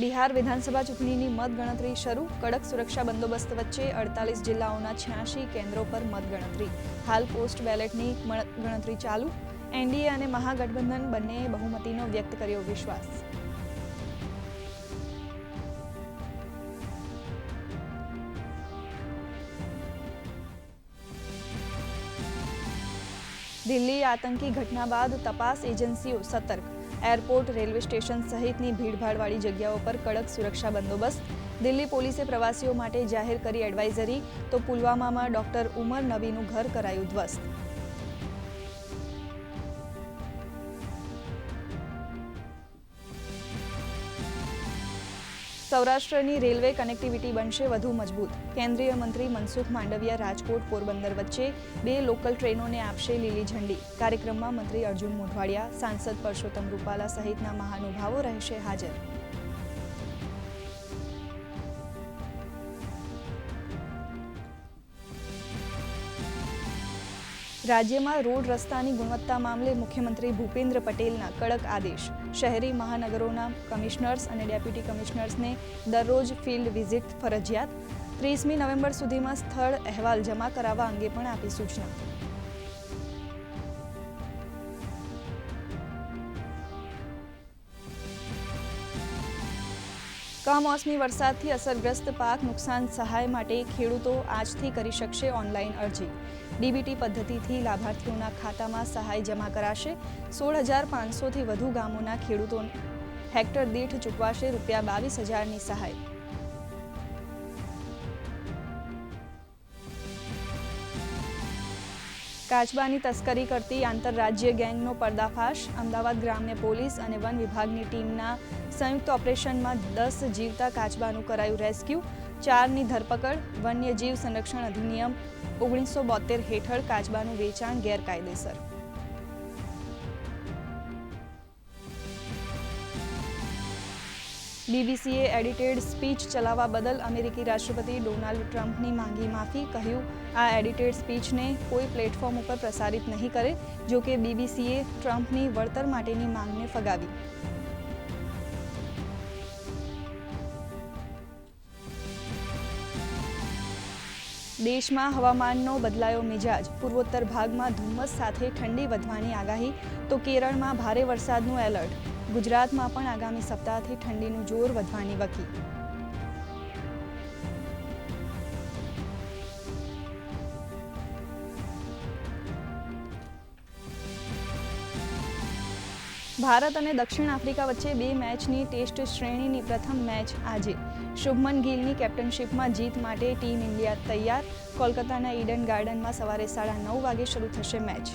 બિહાર વિધાનસભા ચૂંટણીની મતગણતરી શરૂ. કડક સુરક્ષા બંદોબસ્ત વચ્ચે અડતાલીસ જિલ્લાઓના છ્યાસી કેન્દ્રો પર મતગણતરી. હાલ પોસ્ટ બેલેટની ગણતરી ચાલુ. એનડીએ અને મહાગઠબંધન બંનેએ બહુમતીનો વ્યક્ત કર્યો વિશ્વાસ. દિલ્હી આતંકી ઘટના બાદ તપાસ એજન્સીઓ સતર્ક. એરપોર્ટ, રેલવે સ્ટેશન સહિતની ભીડભાડવાળી જગ્યાઓ પર કડક સુરક્ષા બંદોબસ્ત. દિલ્હી પોલીસે પ્રવાસીઓ માટે જાહેર કરી એડવાઇઝરી, તો પુલવામામાં ડોક્ટર ઉમર નબીનું ઘર કરાયું ધ્વસ્ત. સૌરાષ્ટ્રની રેલવે કનેક્ટિવિટી બનશે વધુ મજબૂત. કેન્દ્રીય મંત્રી મનસુખ માંડવિયા રાજકોટ પોરબંદર વચ્ચે બે લોકલ ટ્રેનોને આપશે લીલી ઝંડી. કાર્યક્રમમાં મંત્રી અર્જુન મોઢવાડિયા, સાંસદ પરસોત્તમ રૂપાલા સહિતના મહાનુભાવો રહેશે હાજર. રાજ્યમાં રોડ રસ્તાની ગુણવત્તા મામલે મુખ્યમંત્રી ભૂપેન્દ્ર પટેલના કડક આદેશ. શહેરી મહાનગરોના કમિશનર્સ અને ડેપ્યુટી કમિશનર્સને દરરોજ ફિલ્ડ વિઝિટ ફરજિયાત. ત્રીસમી નવેમ્બર સુધીમાં સ્થળ અહેવાલ જમા કરાવવા અંગે પણ આપી સૂચના. કમોસમી વરસાદથી અસરગ્રસ્ત પાક નુકસાન સહાય માટે ખેડૂતો આજથી કરી શકશે ઓનલાઈન અરજી. ડીબીટી પદ્ધતિથી લાભાર્થીઓના ખાતામાં સહાય જમા કરાશે. સોળ હજાર પાંચસોથી વધુ ગામોના ખેડૂતો હેક્ટર દીઠ ચૂકવાશે રૂપિયા બાવીસ હજારની સહાય. કાચબાની તસ્કરી કરતી આંતરરાજ્ય ગેંગનો પર્દાફાશ. અમદાવાદ ગ્રામ્ય પોલીસ અને વન વિભાગની ટીમના સંયુક્ત ઓપરેશનમાં દસ જીવતા કાચબાનું કરાયું રેસ્ક્યુ. ચારની ધરપકડ, વન્યજીવ સંરક્ષણ અધિનિયમ ઓગણીસો બોતેર હેઠળ કાચબાનું વેચાણ ગેરકાયદેસર. બીબીસીએ એડિટેડ સ્પીચ ચલાવવા બદલ અમેરિકી રાષ્ટ્રપતિ ડોનાલ્ડ ટ્રમ્પની માંગી માફી કહ્યું. આ એડિટેડ સ્પીચને કોઈ પ્લેટફોર્મ ઉપર પ્રસારિત નહીં કરે, જો કે બીબીસીએ ટ્રમ્પની વળતર માટેની માંગને ફગાવી. દેશમાં હવામાનનો બદલાયો મિજાજ. પૂર્વોત્તર ભાગમાં ધુમ્મસ સાથે ઠંડી વધવાની આગાહી. તો કેરળમાં ભારે વરસાદનું એલર્ટ. ગુજરાતમાં પણ આગામી સપ્તાહથી ઠંડીનું જોર વધવાની વકી. ભારત અને દક્ષિણ આફ્રિકા વચ્ચે બે મેચની ટેસ્ટ શ્રેણીની પ્રથમ મેચ આજે. શુભમન ગિલની કેપ્ટનશીપમાં જીત માટે ટીમ ઇન્ડિયા તૈયાર. કોલકાતાના ઈડન ગાર્ડનમાં સવારે સાડા નવ વાગે શરૂ થશે મેચ.